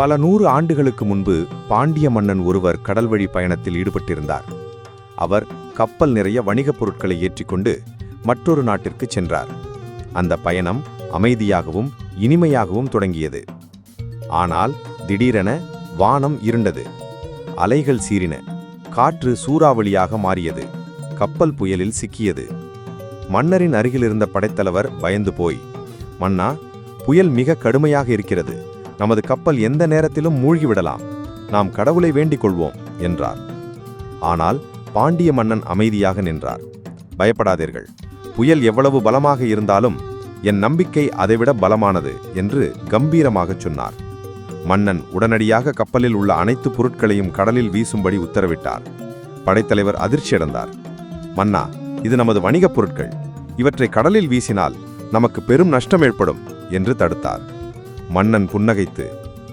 பல நூறு ஆண்டுகளுக்கு முன்பு பாண்டிய மன்னன் ஒருவர் கடல்வழி பயணத்தில் ஈடுபட்டிருந்தார். அவர் கப்பல் நிறைய வணிகப் பொருட்களை ஏற்றிக்கொண்டு மற்றொரு நாட்டிற்கு சென்றார். அந்த பயணம் அமைதியாகவும் இனிமையாகவும் தொடங்கியது. ஆனால் திடீரென வானம் இருண்டது. அலைகள் சீறின. காற்று சூறாவளியாக மாறியது. கப்பல் புயலில் சிக்கியது. மன்னரின் அருகிலிருந்த படைத்தலைவர் பயந்து போய் மன்னா புயல் மிக கடுமையாக இருக்கிறது. நமது கப்பல் எந்த நேரத்திலும் மூழ்கிவிடலாம். நாம் கடவுளை வேண்டிக் கொள்வோம் என்றார். ஆனால் பாண்டிய மன்னன் அமைதியாக நின்றார். பயப்படாதீர்கள். புயல் எவ்வளவு பலமாக இருந்தாலும் என் நம்பிக்கை அதைவிட பலமானது என்று கம்பீரமாகச் சொன்னார். மன்னன் உடனடியாக கப்பலில் உள்ள அனைத்து பொருட்களையும் கடலில் வீசும்படி உத்தரவிட்டார். படைத்தலைவர் அதிர்ச்சியடைந்தார் மன்னா இது நமது வணிகப் பொருட்கள். இவற்றை கடலில் வீசினால் நமக்கு பெரும் நஷ்டம் ஏற்படும் என்று தடுத்தார். மன்னன் புன்னகைத்து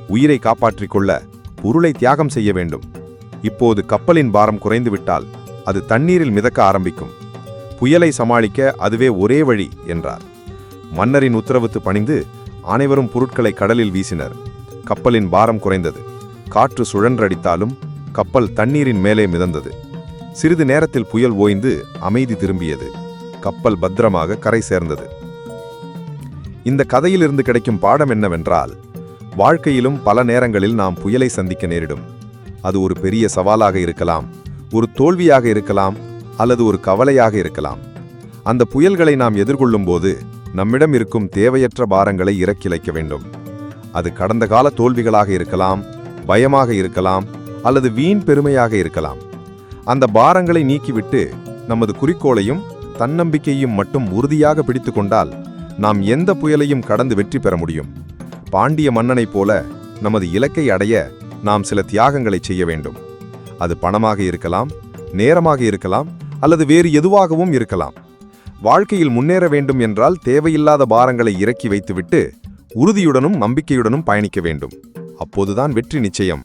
உயிரை காப்பாற்றிக் கொள்ள பொருளை தியாகம் செய்ய வேண்டும். இப்போது கப்பலின் பாரம் குறைந்துவிட்டால் அது தண்ணீரில் மிதக்க ஆரம்பிக்கும். புயலை சமாளிக்க அதுவே ஒரே வழி என்றார். மன்னரின் உத்தரவுக்கு பணிந்து அனைவரும் பொருட்களை கடலில் வீசினர். கப்பலின் பாரம் குறைந்தது. காற்று சுழன்றடித்தாலும் கப்பல் தண்ணீரின் மேலே மிதந்தது. சிறிது நேரத்தில் புயல் ஓய்ந்து அமைதி திரும்பியது. கப்பல் பத்திரமாக கரை சேர்ந்தது. இந்த கதையிலிருந்து கிடைக்கும் பாடம் என்னவென்றால் வாழ்க்கையிலும் பல நேரங்களில் நாம் புயலை சந்திக்க நேரிடும். அது ஒரு பெரிய சவாலாக இருக்கலாம் ஒரு தோல்வியாக இருக்கலாம் அல்லது ஒரு கவலையாக இருக்கலாம். அந்த புயல்களை நாம் எதிர்கொள்ளும் போது நம்மிடம் இருக்கும் தேவையற்ற பாரங்களை இறக்கிழைக்க வேண்டும். அது கடந்த கால தோல்விகளாக இருக்கலாம் பயமாக இருக்கலாம் அல்லது வீண் பெருமையாக இருக்கலாம். அந்த பாரங்களை நீக்கிவிட்டு நமது குறிக்கோளையும் தன்னம்பிக்கையும் மட்டும் உறுதியாக பிடித்து கொண்டால் நாம் எந்த புயலையும் கடந்து வெற்றி பெற முடியும். பாண்டிய மன்னனைப் போல நமது இலக்கை அடைய நாம் சில தியாகங்களை செய்ய வேண்டும். அது பணமாக இருக்கலாம் நேரமாக இருக்கலாம் அல்லது வேறு எதுவாகவும் இருக்கலாம். வாழ்க்கையில் முன்னேற வேண்டும் என்றால் தேவையில்லாத பாரங்களை இறக்கி வைத்துவிட்டு உறுதியுடனும் நம்பிக்கையுடனும் பயணிக்க வேண்டும். அப்போதுதான் வெற்றி நிச்சயம்.